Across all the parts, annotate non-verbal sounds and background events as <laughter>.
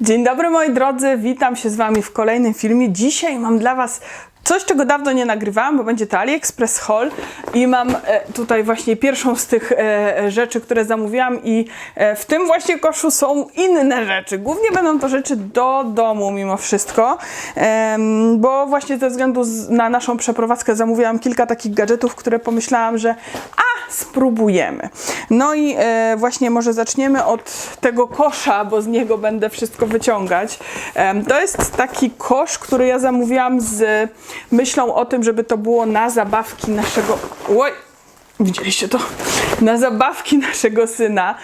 Dzień dobry moi drodzy, witam się z Wami w kolejnym filmie. Dzisiaj mam dla Was coś, czego dawno nie nagrywałam, bo będzie to AliExpress Haul i mam e, tutaj właśnie pierwszą z tych e, rzeczy, które zamówiłam i e, w tym właśnie koszu są inne rzeczy. Głównie będą to rzeczy do domu mimo wszystko, bo właśnie ze względu na naszą przeprowadzkę zamówiłam kilka takich gadżetów, które pomyślałam, że spróbujemy. No i e, właśnie może zaczniemy od tego kosza, bo z niego będę wszystko wyciągać. To jest taki kosz, który ja zamówiłam z myślą o tym, żeby to było na zabawki naszego... Oj! Widzieliście to? Na zabawki naszego syna.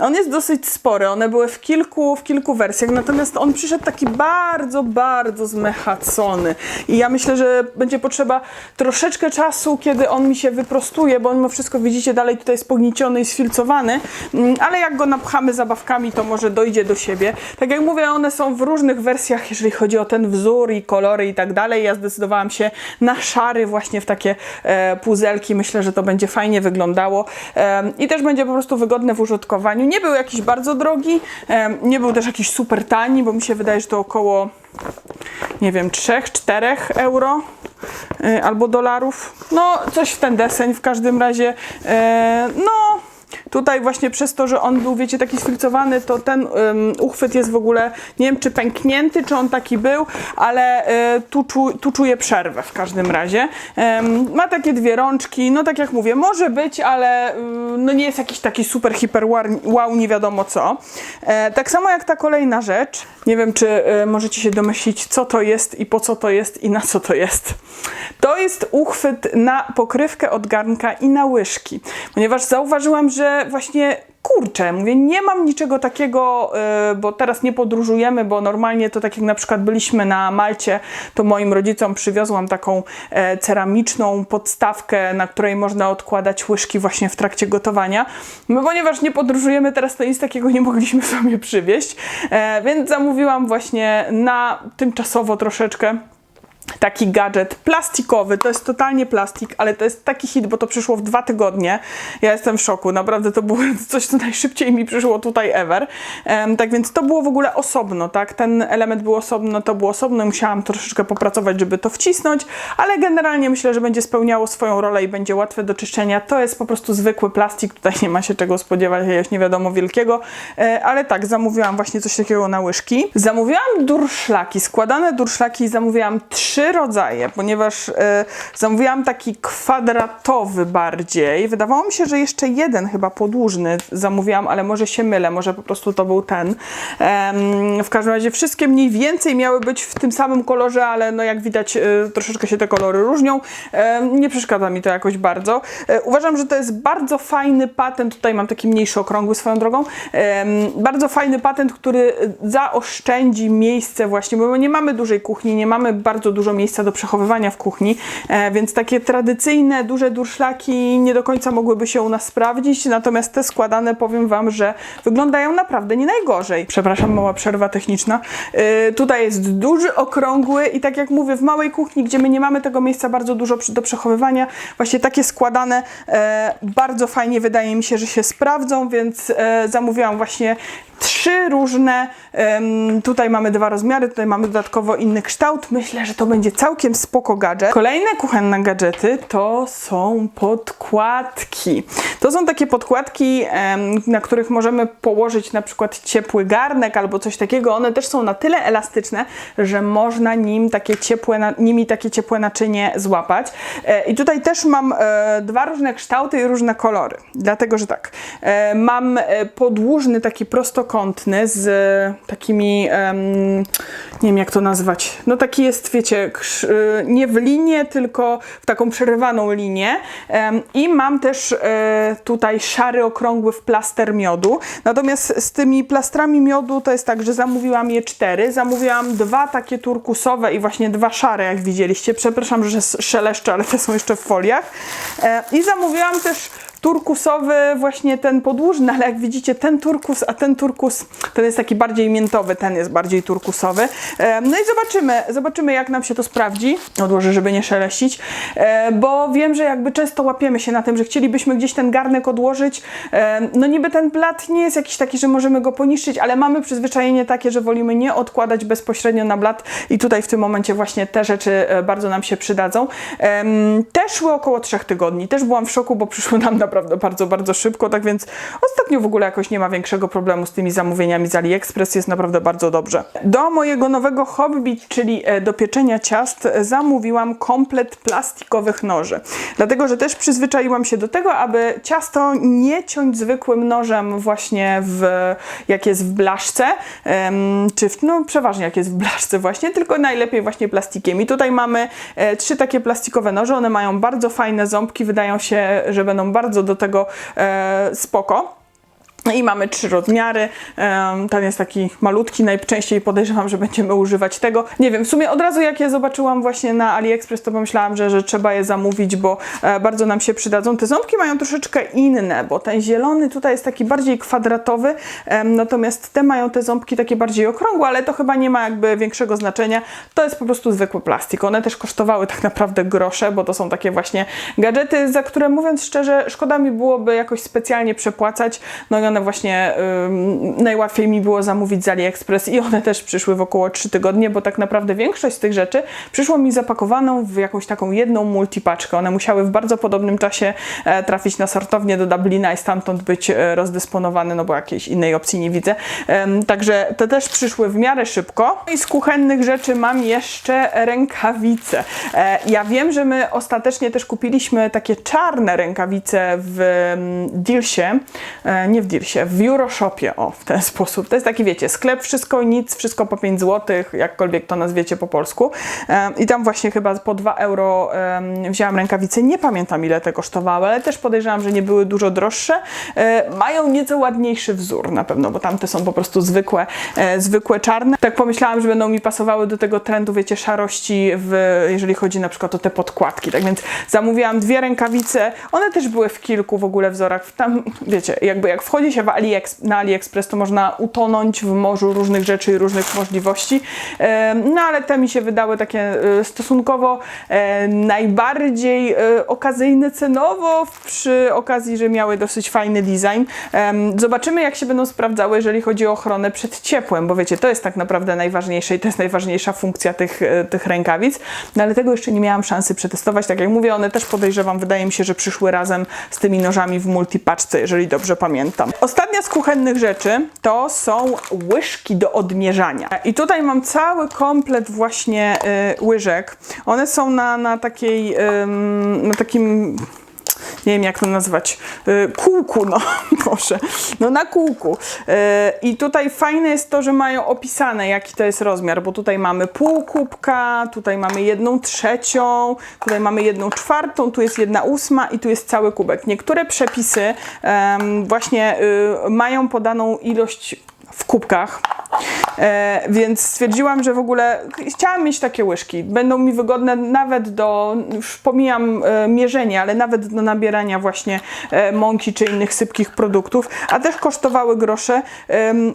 On jest dosyć spory, one były w kilku, w kilku wersjach, natomiast on przyszedł taki bardzo, bardzo zmechacony. I ja myślę, że będzie potrzeba troszeczkę czasu, kiedy on mi się wyprostuje, bo mimo wszystko widzicie, dalej tutaj jest pognieciony i sfilcowany, Mm, ale jak go napchamy zabawkami, to może dojdzie do siebie. Tak jak mówię, one są w różnych wersjach, jeżeli chodzi o ten wzór i kolory i tak dalej. Ja zdecydowałam się na szary właśnie w takie e, puzelki. Myślę, że to będzie fajnie wyglądało i też będzie po prostu wygodne w użytkowaniu. Nie był jakiś bardzo drogi, nie był też jakiś super tani, bo mi się wydaje, że to około nie wiem, 3-4 euro y, albo dolarów. No, coś w ten deseń w każdym razie. E, no, tutaj właśnie przez to, że on był, wiecie, taki sfilcowany, to ten ym, uchwyt jest w ogóle, nie wiem, czy pęknięty, czy on taki był, ale y, tu, czu, tu czuję przerwę w każdym razie. Ma takie dwie rączki, no tak jak mówię, może być, ale y, no nie jest jakiś taki super hiper wow, nie wiadomo co. E, tak samo jak ta kolejna rzecz. Nie wiem, czy y, możecie się domyślić, co to jest i po co to jest i na co to jest. To jest uchwyt na pokrywkę od garnka i na łyżki, ponieważ zauważyłam, że właśnie kurczę, mówię, nie mam niczego takiego, y, bo teraz nie podróżujemy, bo normalnie to tak jak na przykład byliśmy na Malcie, to moim rodzicom przywiozłam taką e, ceramiczną podstawkę, na której można odkładać łyżki właśnie w trakcie gotowania. No, ponieważ nie podróżujemy teraz, to nic takiego nie mogliśmy <laughs> sobie przywieźć, e, więc zamówiłam właśnie na tymczasowo troszeczkę taki gadżet plastikowy, to jest totalnie plastik, ale to jest taki hit, bo to przyszło w dwa tygodnie. Ja jestem w szoku, naprawdę to było <laughs> coś, co najszybciej mi przyszło tutaj ever. Em, tak więc to było w ogóle osobno, tak? Ten element był osobno, to było osobno, musiałam troszeczkę popracować, żeby to wcisnąć, ale generalnie myślę, że będzie spełniało swoją rolę i będzie łatwe do czyszczenia. To jest po prostu zwykły plastik, tutaj nie ma się czego spodziewać, jakiegoś nie wiadomo wielkiego, e, ale tak, zamówiłam właśnie coś takiego na łyżki. Zamówiłam durszlaki, składane durszlaki zamówiłam trzy rodzaje, ponieważ e, zamówiłam taki kwadratowy bardziej. Wydawało mi się, że jeszcze jeden chyba podłużny zamówiłam, ale może się mylę, może po prostu to był ten. W każdym razie wszystkie mniej więcej miały być w tym samym kolorze, ale no jak widać e, troszeczkę się te kolory różnią. Nie przeszkadza mi to jakoś bardzo. E, uważam, że to jest bardzo fajny patent. Tutaj mam taki mniejszy, okrągły swoją drogą. Bardzo fajny patent, który zaoszczędzi miejsce właśnie, bo nie mamy dużej kuchni, nie mamy bardzo dużo miejsca do przechowywania w kuchni, e, więc takie tradycyjne, duże durszlaki nie do końca mogłyby się u nas sprawdzić, natomiast te składane powiem Wam, że wyglądają naprawdę nie najgorzej. Przepraszam, mała przerwa techniczna. E, tutaj jest duży, okrągły i tak jak mówię, w małej kuchni, gdzie my nie mamy tego miejsca bardzo dużo do przechowywania, właśnie takie składane e, bardzo fajnie wydaje mi się, że się sprawdzą, więc zamówiłam właśnie trzy różne. tutaj mamy dwa rozmiary, tutaj mamy dodatkowo inny kształt. Myślę, że to będzie całkiem spoko gadżet. Kolejne kuchenne gadżety to są podkładki. To są takie podkładki, na których możemy położyć na przykład ciepły garnek albo coś takiego. One też są na tyle elastyczne, że można nim takie ciepłe, nimi takie ciepłe naczynie złapać. E, I tutaj też mam e, dwa różne kształty i różne kolory. Dlatego, że tak, e, mam podłużny, taki prostokątny z e, takimi, nie wiem jak to nazwać, no taki jest, wiecie, e, nie w linię, tylko w taką przerywaną linię. I mam też e, tutaj szary, okrągły w plaster miodu. Natomiast z tymi plastrami miodu to jest tak, że zamówiłam je cztery. Zamówiłam dwa takie turkusowe i właśnie dwa szare, jak widzieliście. Przepraszam, że szeleszczę, ale te są jeszcze w foliach. I zamówiłam też turkusowy, właśnie ten podłużny, ale jak widzicie, ten turkus, a ten turkus, ten jest taki bardziej miętowy, ten jest bardziej turkusowy. E, No i zobaczymy, zobaczymy jak nam się to sprawdzi. Odłożę, żeby nie szeleścić, e, bo wiem, że jakby często łapiemy się na tym, że chcielibyśmy gdzieś ten garnek odłożyć. E, No niby ten blat nie jest jakiś taki, że możemy go poniszczyć, ale mamy przyzwyczajenie takie, że wolimy nie odkładać bezpośrednio na blat i tutaj w tym momencie właśnie te rzeczy bardzo nam się przydadzą. Em, Te szły około trzech tygodni. Też byłam w szoku, bo przyszły nam naprawdę bardzo, bardzo szybko, tak więc ostatnio w ogóle jakoś nie ma większego problemu z tymi zamówieniami z AliExpress, jest naprawdę bardzo dobrze. Do mojego nowego hobby, czyli e, do pieczenia ciast, e, zamówiłam komplet plastikowych noży. Dlatego, że też przyzwyczaiłam się do tego, aby ciasto nie ciąć zwykłym nożem właśnie w, jak jest w blaszce, czy w, no przeważnie jak jest w blaszce właśnie, tylko najlepiej właśnie plastikiem. I tutaj mamy e, trzy takie plastikowe noże, one mają bardzo fajne ząbki, wydają się, że będą bardzo do tego e, spoko. No I mamy trzy rozmiary. Ten jest taki malutki, najczęściej podejrzewam, że będziemy używać tego. Nie wiem, w sumie od razu jak je zobaczyłam właśnie na AliExpress, to pomyślałam, że, że trzeba je zamówić, bo e, bardzo nam się przydadzą. Te ząbki mają troszeczkę inne, bo ten zielony tutaj jest taki bardziej kwadratowy, natomiast te mają te ząbki takie bardziej okrągłe, ale to chyba nie ma jakby większego znaczenia. To jest po prostu zwykły plastik. One też kosztowały tak naprawdę grosze, bo to są takie właśnie gadżety, za które mówiąc szczerze, szkoda mi byłoby jakoś specjalnie przepłacać. No i one właśnie najłatwiej mi było zamówić z AliExpress i one też przyszły w około 3 tygodnie, bo tak naprawdę większość z tych rzeczy przyszło mi zapakowaną w jakąś taką jedną multipaczkę. One musiały w bardzo podobnym czasie e, trafić na sortownię do Dublina i stamtąd być e, rozdysponowane, no bo jakiejś innej opcji nie widzę. Także te też przyszły w miarę szybko. I z kuchennych rzeczy mam jeszcze rękawice. E, ja wiem, że my ostatecznie też kupiliśmy takie czarne rękawice w mm, Dealsie, nie w Dealsie, w Euroshopie, o, w ten sposób. To jest taki, wiecie, sklep wszystko i nic, wszystko po 5 zł, jakkolwiek to nazwiecie po polsku. I tam właśnie chyba po 2 euro wzięłam rękawice. Nie pamiętam ile te kosztowały, ale też podejrzewam, że nie były dużo droższe. E, Mają nieco ładniejszy wzór na pewno, bo tamte są po prostu zwykłe, e, zwykłe czarne. Tak pomyślałam, że będą mi pasowały do tego trendu, wiecie, szarości, w, jeżeli chodzi na przykład o te podkładki. Tak więc zamówiłam dwie rękawice. One też były w kilku w ogóle wzorach. Tam, wiecie, jakby jak wchodzi się w AliEx, na AliExpress, to można utonąć w morzu różnych rzeczy i różnych możliwości. No ale te mi się wydały takie e, stosunkowo e, najbardziej e, okazyjne cenowo przy okazji, że miały dosyć fajny design. Zobaczymy, jak się będą sprawdzały, jeżeli chodzi o ochronę przed ciepłem, bo wiecie, to jest tak naprawdę najważniejsze i to jest najważniejsza funkcja tych, tych rękawic. No ale tego jeszcze nie miałam szansy przetestować. Tak jak mówię, one też podejrzewam, wydaje mi się, że przyszły razem z tymi nożami w multipaczce, jeżeli dobrze pamiętam. Ostatnia z kuchennych rzeczy to są łyżki do odmierzania. I tutaj mam cały komplet właśnie y, łyżek. One są na, na takiej, ym, na takim nie wiem jak to nazwać, y, kółku, no <laughs> proszę, no na kółku. Y, I tutaj fajne jest to, że mają opisane jaki to jest rozmiar, bo tutaj mamy pół kubka, tutaj mamy jedną trzecią, tutaj mamy jedną czwartą, tu jest jedna ósma i tu jest cały kubek. Niektóre przepisy właśnie y, mają podaną ilość w kubkach. E, więc stwierdziłam, że w ogóle chciałam mieć takie łyżki. Będą mi wygodne nawet do, już pomijam e, mierzenie, ale nawet do nabierania właśnie e, mąki czy innych sypkich produktów, a też kosztowały grosze. Em,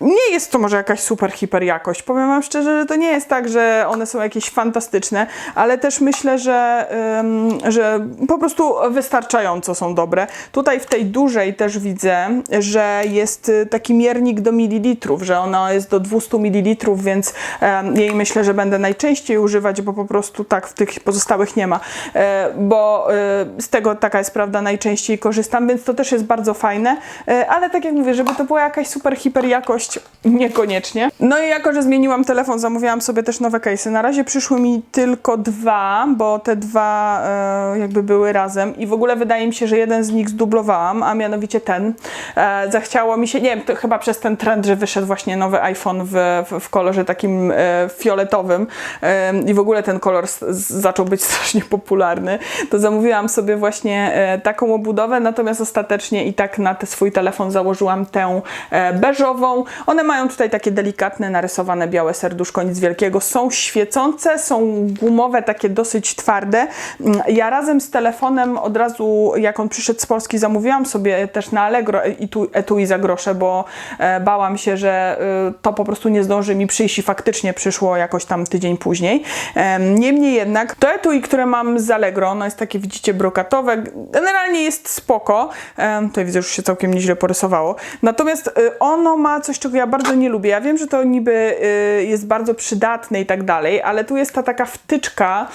nie jest to może jakaś super, hiper jakość. Powiem Wam szczerze, że to nie jest tak, że one są jakieś fantastyczne, ale też myślę, że, ym, że po prostu wystarczająco są dobre. Tutaj w tej dużej też widzę, że jest y, taki miernik do mililitrów, że ona jest do 200 mililitrów, więc ym, jej myślę, że będę najczęściej używać, bo po prostu tak w tych pozostałych nie ma. E, bo y, z tego taka jest prawda, najczęściej korzystam, więc to też jest bardzo fajne, E, ale tak jak mówię, żeby to była jakaś super, hiper jakość, niekoniecznie. No i jako, że zmieniłam telefon, zamówiłam sobie też nowe case'y. Na razie przyszły mi tylko dwa, bo te dwa e, jakby były razem i w ogóle wydaje mi się, że jeden z nich zdublowałam, a mianowicie ten. E, zachciało mi się, nie wiem, chyba przez ten trend, że wyszedł właśnie nowy iPhone w, w, w kolorze takim e, fioletowym e, i w ogóle ten kolor s- z- zaczął być <laughs> strasznie popularny, to zamówiłam sobie właśnie e, taką obudowę, natomiast ostatecznie i tak na ten swój telefon założyłam tę e, beżową. One mają tutaj takie delikatne, narysowane białe serduszko, nic wielkiego. Są świecące, są gumowe, takie dosyć twarde. Mm, Ja razem z telefonem od razu, jak on przyszedł z Polski, zamówiłam sobie też na Allegro etui za grosze, bo e, bałam się, że e, to po prostu nie zdąży mi przyjść i faktycznie przyszło jakoś tam tydzień później. Em, Niemniej jednak to etui, które mam z Allegro, ono jest takie, widzicie, brokatowe, generalnie jest spoko. Tutaj widzę, już się całkiem nieźle porysowało. Natomiast ono ma coś, czego ja bardzo nie lubię. Ja wiem, że to niby y, jest bardzo przydatne i tak dalej, ale tu jest ta taka wtyczka,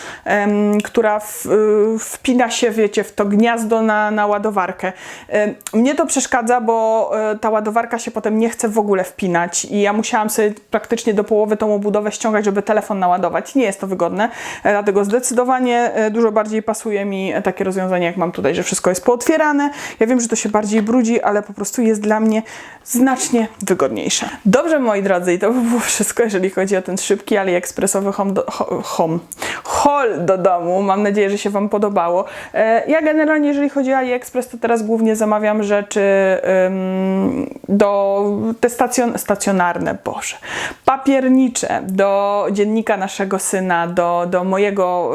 która y, wpina się, wiecie, w to gniazdo na, na ładowarkę. Em, Mnie to przeszkadza, bo y, ta ładowarka się potem nie chce w ogóle wpinać i ja musiałam sobie praktycznie do połowy tą obudowę ściągać, żeby telefon naładować. Nie jest to wygodne, e, dlatego zdecydowanie e, dużo bardziej pasuje mi takie rozwiązanie, jak mam tutaj, że wszystko jest pootwierane. Ja wiem, że to się bardziej brudzi, ale po prostu jest dla mnie znacznie wygodniejsze. Dobrze, moi drodzy, i to by było wszystko, jeżeli chodzi o ten szybki AliExpressowy home, do, ho- home haul do domu. Mam nadzieję, że się Wam podobało. E, Ja generalnie, jeżeli chodzi o AliExpress, to teraz głównie zamawiam rzeczy do te stacjon, stacjonarne, Boże, papiernicze, do dziennika naszego syna, do, do mojego,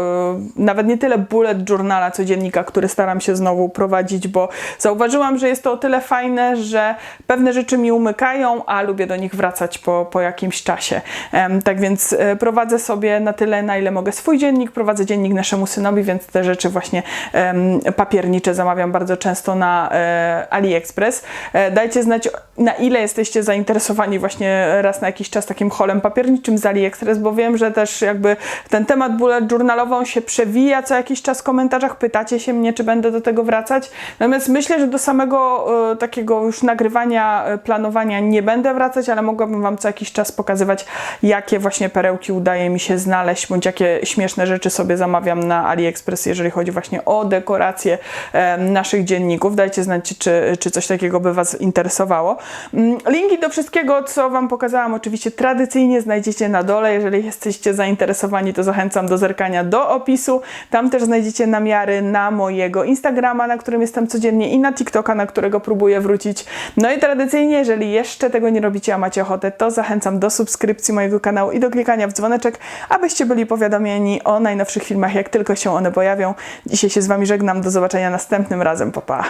y, nawet nie tyle bullet journala, co dziennika, który staram się znowu prowadzić, bo zauważyłam, że jest to o tyle fajne, że pewne rzeczy mi umykają, a lubię do nich wracać po, po jakimś czasie. Tak więc e, prowadzę sobie na tyle, na ile mogę swój dziennik, prowadzę dziennik naszemu synowi, więc te rzeczy właśnie papiernicze zamawiam bardzo często na e, AliExpress. E, dajcie znać, na ile jesteście zainteresowani właśnie raz na jakiś czas takim holem papierniczym z AliExpress, bo wiem, że też jakby ten temat bullet journalową się przewija co jakiś czas w komentarzach, pytacie się mnie, czy będę do tego wracać. Natomiast myślę, że do samego takiego już nagrywania, planowania nie będę wracać, ale mogłabym Wam co jakiś czas pokazywać, jakie właśnie perełki udaje mi się znaleźć, bądź jakie śmieszne rzeczy sobie zamawiam na AliExpress, jeżeli chodzi właśnie o dekoracje e, naszych dzienników. Dajcie znać, czy, czy coś takiego by Was interesowało. Mm, Linki do wszystkiego, co Wam pokazałam, oczywiście tradycyjnie znajdziecie na dole. Jeżeli jesteście zainteresowani, to zachęcam do zerkania do opisu. Tam też znajdziecie namiary na mojego Instagrama, na którym jestem codziennie i na TikToka, na którego próbuję wrócić. No i tradycyjnie, jeżeli jeszcze tego nie robicie, a macie ochotę, to zachęcam do subskrypcji mojego kanału i do klikania w dzwoneczek, abyście byli powiadomieni o najnowszych filmach, jak tylko się one pojawią. Dzisiaj się z Wami żegnam. Do zobaczenia następnym razem. Pa, pa.